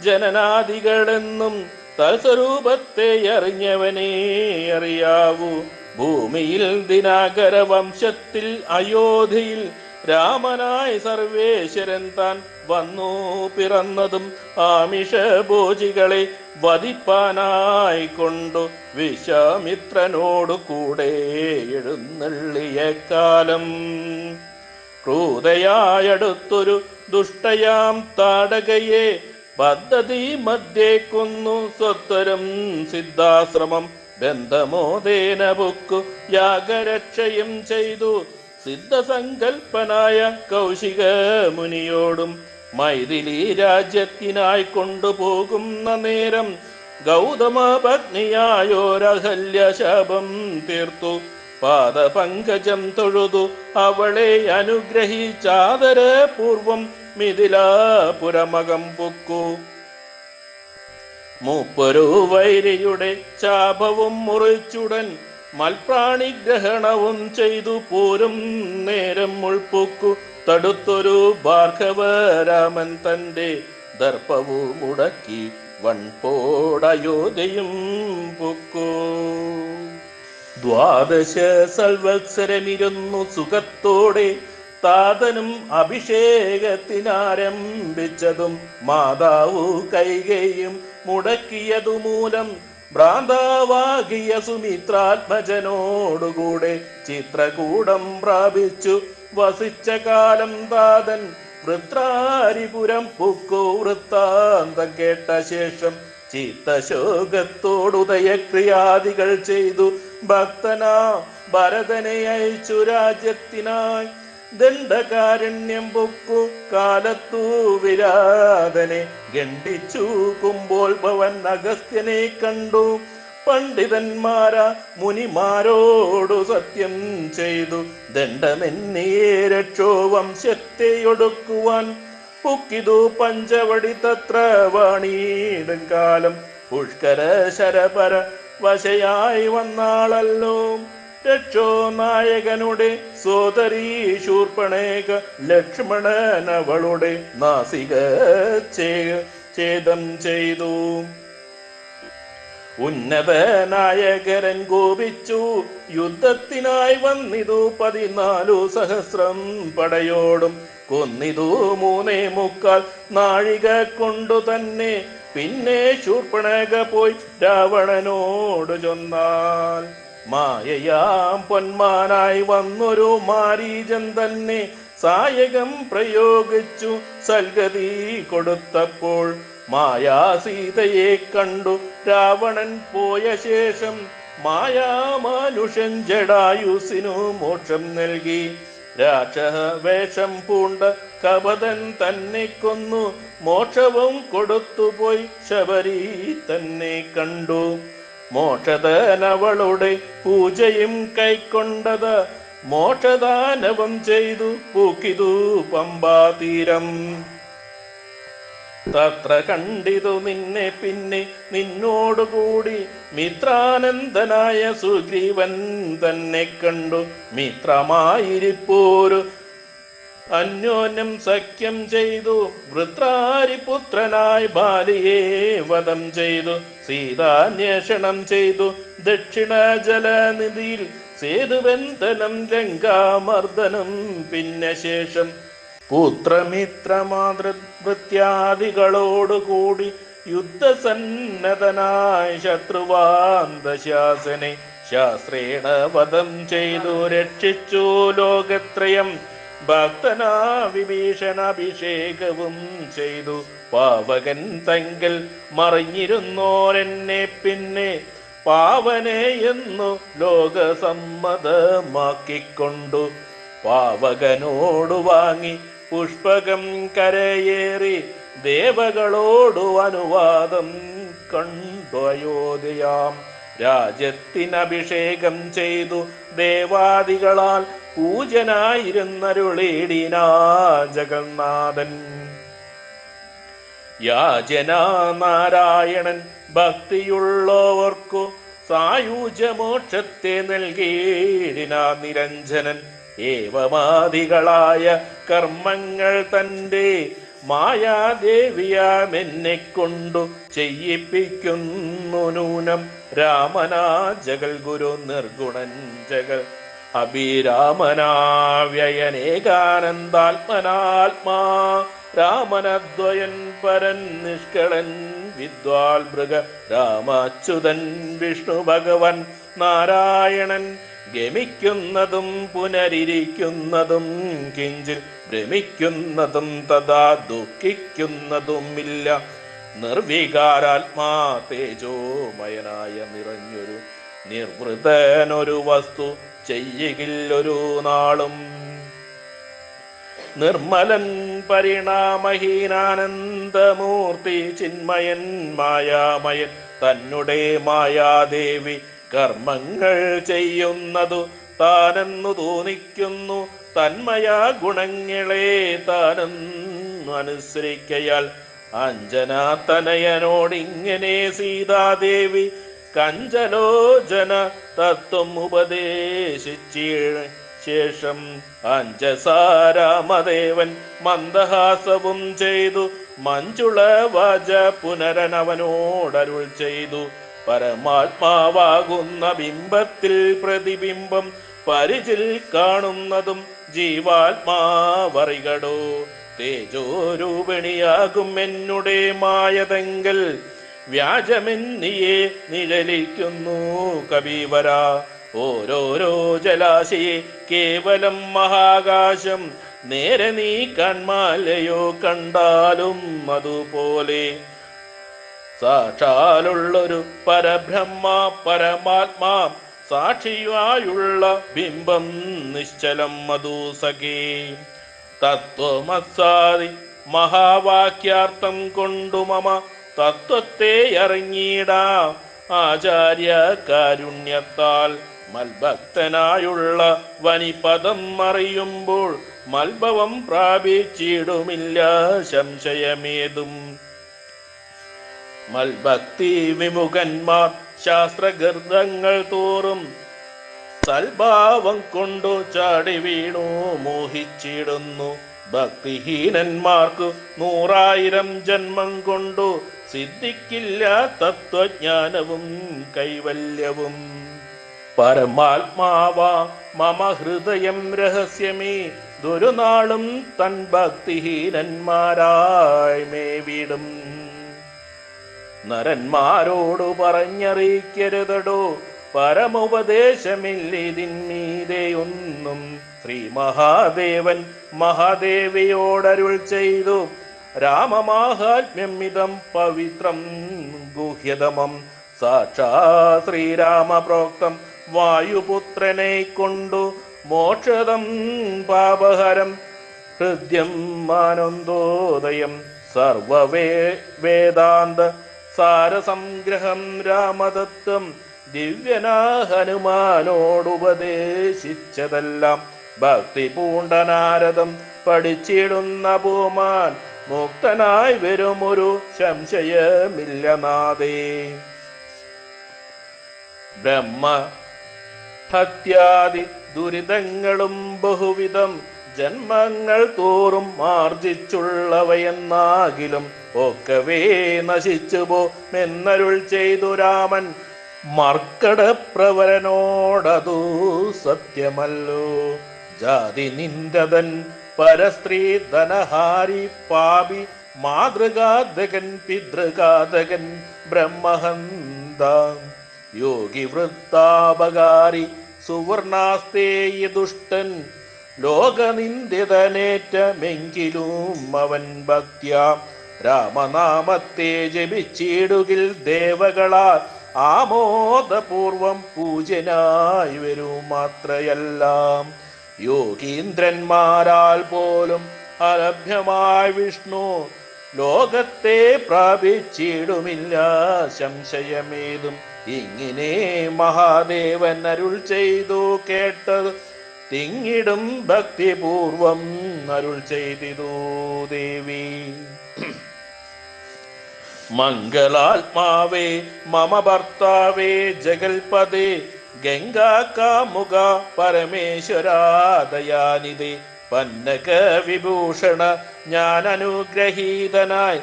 ജനനാദികളെന്നും തൽസ്വരൂപത്തെ അറിഞ്ഞവനേ അറിയാവൂ. ഭൂമിയിൽ ദിനാകര വംശത്തിൽ അയോധ്യയിൽ രാമനായി സർവേശ്വരൻ താൻ വന്നു പിറന്നതും ആമിഷഭോജികളെ വധിപ്പാനായി കൊണ്ടു വിശ്വാമിത്രനോടു കൂടെ എഴുന്നള്ളിയ കാലം. ക്രൂതയായടുത്തൊരു ദുഷ്ടയാം താടകയെ പദ്ധതി മധ്യേ കൊന്നു സ്വത്വരം സിദ്ധാശ്രമം. ബന്ധമോദേന ബുക്കു യാഗരക്ഷയും ചെയ്തു. സിദ്ധസങ്കൽപ്പനായ കൗശിക മുനിയോടും മൈഥിലി രാജ്യത്തിനായി കൊണ്ടുപോകുന്ന നേരം. ഗൗതമ പത്നിയായോരഹല്യ ശാപം തീർത്തു. പാദപങ്കജം തൊഴുതു അവളെ അനുഗ്രഹിച്ചാദര പൂർവം മിഥിലാപുരമകം പൊക്കു. മൂപ്പൊരു വൈരിയുടെ ശാപവും മുറിച്ചുടൻ മൽപ്രാണി ഗ്രഹണവും ചെയ്തു പോരും നേരം ഉൾപ്പൊക്കു. തടുത്തൊരു ഭാർഗവരാമൻ തന്റെ ദർപ്പവും മുടക്കി വൺപോടയോധയും പൊക്കു. ദ്വാദശ സൽവത്സരമിരുന്നു സുഖത്തോടെ താതനും അഭിഷേകത്തിനാരംഭിച്ചതും മാതാവു കൈകയും മുടക്കിയതു മൂലം ഭ്രാന്താവാകിയ സുമിത്രാത്മജനോടുകൂടെ ചിത്രകൂടം പ്രാപിച്ചു. വസിച്ച കാലം താതൻ വൃത്രാരിപുരം പുക്കു വൃത്താന്തം കേട്ട ശേഷം ചിത്തശോകത്തോടുദയക്രിയാദികൾ ചെയ്തു. ഭക്തനാ ഭരതനെ അയച്ചു രാജ്യത്തിനായി. ദണ്ഡകാരണ്യം പൊക്കു കാലത്തു വിരാതനെ ഗണ്ഡിച്ചു കുമ്പോൾ ഭവൻ അഗസ്ത്യനെ കണ്ടു. പണ്ഡിതന്മാര മുനിമാരോടു സത്യം ചെയ്തു. ദണ്ഡമെന്നിയെ രക്ഷോ വംശത്തെ ഒടുക്കുവാൻ. പൊക്കിതു പഞ്ചവടി തത്ര വാണീടും കാലം. പുഷ്കര ശരപര വശയായി വന്നാളല്ലോ. രക്ഷോ നായകനുടെ സോദരീ ശൂർപ്പണേക ലക്ഷ്മണൻ അവളുടെ നാസിക ചേതം ചെയ്തു. ഉന്നത നായകരൻ കോപിച്ചു. യുദ്ധത്തിനായി വന്നിതു പതിനാലു സഹസ്രം പടയോടും. കൊന്നിതു മൂന്നേ മുക്കാൽ നാഴിക കൊണ്ടു തന്നെ പിന്നെ ശൂർപ്പണക പോയി രാവണനോട് ചൊന്നാൽ മായയാം പൊന്മാനായി വന്നൊരു മാരീജൻ തന്നെ സായകം പ്രയോഗിച്ചു സൽഗതി കൊടുത്തപ്പോൾ മായാസീതയെ കണ്ടു രാവണൻ പോയ ശേഷം മായാമാനുഷൻ ജടായുസിനു മോക്ഷം നൽകി. രാക്ഷവേഷം പൂണ്ട കപതൻ തന്നെ കൊന്നു. മോക്ഷവും കൊടുത്തുപോയി ശബരി തന്നെ കണ്ടു. മോക്ഷതനവളുടെ പൂജയും കൈക്കൊണ്ടത് മോക്ഷദാനവം ചെയ്തു. പൂക്കിതു പമ്പാതീരം. തത്ര കണ്ടിതു നിന്നെ പിന്നെ നിന്നോടുകൂടി മിത്രാനന്ദനായ സുഗ്രീവൻ തന്നെ കണ്ടു. മിത്രമായിരിപ്പോരു. അന്യോന്യം സഖ്യം ചെയ്തു. വൃത്രാരിപുത്രനായി ബാലിയെ വധം ചെയ്തു. സീതാന്വേഷണം ചെയ്തു. ദക്ഷിണ ജലനിധിയിൽ സേതുബന്ധനം ലങ്കാമർദ്ദനം പിന്നെ ശേഷം പുത്രമിത്രമാതൃവൃത്യാദികളോടുകൂടി യുദ്ധസന്നദ്ധനായ ശത്രുവാന്തശാസനെ ശാസ്ത്രേണ വധം ചെയ്തു രക്ഷിച്ചു ലോകത്രയം. ഭക്തനാ വിഭീഷണാഭിഷേകവും ചെയ്തു. പാവകൻ തങ്കൽ മറിഞ്ഞിരുന്നോരെന്നെ പിന്നെ പാവനെ എന്നു ലോകസമ്മതമാക്കിക്കൊണ്ടു. പാവകനോടു വാങ്ങി പുഷ്പകം കരയേറി ദേവകളോടു അനുവാദം കണ്ടു അയോധ്യയാം. രാജ്യത്തിനഭിഷേകം ചെയ്തു ദേവാദികളാൽ പൂജനായിരുന്നരുളേടിനാ ജഗന്നാഥൻ. യാജന നാരായണൻ ഭക്തിയുള്ളവർക്കു സായുജമോക്ഷത്തെ നൽകിയിടിനാ നിരഞ്ജനൻ. ഏവമാദികളായ കർമ്മങ്ങൾ തന്റെ മായാദേവിയാമെന്നെ കൊണ്ടു ചെയ്യിപ്പിക്കുന്നു നൂനം രാമനാ ജഗൽ ഗുരു നിർഗുണൻ ജഗൽ അഭിരാമനാവ്യയനേകാനന്ദാത്മനാത്മാ രാമനദ്വയൻ പരൻ നിഷ്കളൻ വിദ്വാൽ മൃഗ രാമാച്യുതൻ വിഷ്ണു ഭഗവൻ നാരായണൻ ഗമിക്കുന്നതും പുനരിരിക്കുന്നതും കിഞ്ചിൽ ഭ്രമിക്കുന്നതും തഥാ ദുഃഖിക്കുന്നതുമില്ല. നിർവികാരാത്മാ തേജോമയനായ നിറഞ്ഞൊരു നിർവൃതനൊരു വസ്തു ചെയ്യുകില്ലൊരു നാളും. നിർമ്മലൻ പരിണാമഹീനാനന്ദമൂർത്തി ചിന്മയൻ മായാമയൻ തന്നുടേ മായാദേവി കർമ്മങ്ങൾ ചെയ്യുന്നതു താനെന്നു തോന്നിക്കുന്നു. തന്മയാ ഗുണങ്ങളെ താനെന്നു അനുസരിക്കയാൽ അഞ്ജനാ തനയനോടിങ്ങനെ സീതാദേവി കഞ്ചലോചന തത്വം ഉപദേശിച്ചീഴ് ശേഷം അഞ്ചസാരാമദേവൻ മന്ദഹാസവും ചെയ്തു. മഞ്ജുള വാച പുനരനവനോടരുൾ ചെയ്തു. പരമാത്മാവാകുന്ന ബിംബത്തിൽ പ്രതിബിംബം പരിചിൽ കാണുന്നതും ജീവാത്മാവറികടോ. തേജോരൂപിണിയാകും എന്നുടെ മായതെങ്കൽ വ്യാജമെന്നിയെ നിഴലിക്കുന്നു കവീവര ഓരോരോ ജലാശയെ കേവലം മഹാകാശം നേരെ നീ കൺമാലയോ കണ്ടാലും അതുപോലെ സാക്ഷാലുള്ളൊരു പരബ്രഹ്മ പരമാത്മാ സാക്ഷിയായുള്ള ബിംബം നിശ്ചലം മധു സഖേ തത്വമസാദി മഹാവാക്യാർത്ഥം കൊണ്ടു മമ തത്വത്തെ അറിഞ്ഞിടാ. ആചാര്യ കാരുണ്യത്താൽ മൽഭക്തനായുള്ള വനിപദം അറിയുമ്പോൾ മൽഭവം പ്രാപിച്ചിടുമില്ല സംശയമേതും. മൽഭക്തി വിമുഖന്മാർ ശാസ്ത്രഗർഭങ്ങൾ തോറും സൽഭാവം കൊണ്ടു ചാടി വീണു മോഹിച്ചിടുന്നു. ഭക്തിഹീനന്മാർക്ക് നൂറായിരം ജന്മം കൊണ്ടു സിദ്ധിക്കില്ല തത്വജ്ഞാനവും കൈവല്യവും. പരമാത്മാവാ മമ ഹൃദയം രഹസ്യമേ ദുരുനാളും തൻ ഭക്തിഹീനന്മാരായി മേവിടും. നരന്മാരോടു പറഞ്ഞറിയിക്കരുതടോ. പരമുപദേശമില്ലിതിന്മീതെയൊന്നും ശ്രീ മഹാദേവൻ മഹാദേവിയോടരുൾ ചെയ്തു. രാമമാഹാത്മ്യം ഇതം പവിത്രം ഗുഹ്യതമം. സാക്ഷാ ശ്രീരാമ പ്രോക്തം വായുപുത്രനെ കൊണ്ടു മോക്ഷതം പാപഹരം ഹൃദ്യം ആനന്ദോദയം സർവവേ വേദാന്ത സാരസംഗ്രഹം രാമതത്വം ദിവ്യനാ ഹനുമാനോടുപദേശിച്ചതെല്ലാം ഭക്തി പൂണ്ടനാരദം പഠിച്ചിടുന്ന ഭൂമാൻ മുക്തനായി വരുമൊരു സംശയമില്ല നാദേ ബ്രഹ്മ ഭക്യാദി ദുരിതങ്ങളും ബഹുവിധം ജന്മങ്ങൾ തോറും ആർജിച്ചുള്ളവയെന്നാകിലും ഒക്കവേ നശിച്ചു മെന്നരുൾ ചെയ്തു രാമൻ. മർക്കടപ്രവരനോടതു സത്യമല്ലോ. ജാതി നിന്ദതൻ പരസ്ത്രീ ധനഹാരി പാപി മാതൃകാതകൻ പിതൃകാതകൻ ബ്രഹ്മഹന്ത. യോഗി വൃത്താപകാരി സുവർണാസ്തേയ ദുഷ്ടൻ ലോകനിന്ദിതനേറ്റമെങ്കിലും അവൻ ഭക്ത്യ. രാമനാമത്തെ ജപിച്ചിടുകിൽ ദേവകളാൽ ആമോദപൂർവം പൂജനായി വരും മാത്രയെല്ലാം യോഗീന്ദ്രന്മാരാൽ പോലും അലഭ്യമായ വിഷ്ണു ലോകത്തെ പ്രാപിച്ചിടുമില്ല. സംശയമേതും ഇങ്ങനെ മഹാദേവൻ അരുൾ ചെയ്തു കേട്ടത് തിങ്ങിടും ഭക്തിപൂർവം അരുൾ ചെയ്തിതു ദേവി. മംഗളാത്മാവേ മമ ഭർത്താവേ ജഗൽപദേ ഗംഗാകാമുക പരമേശ്വരാദയാനിതേ പന്നക വിഭൂഷണ ഞാൻ അനുഗ്രഹീതനായി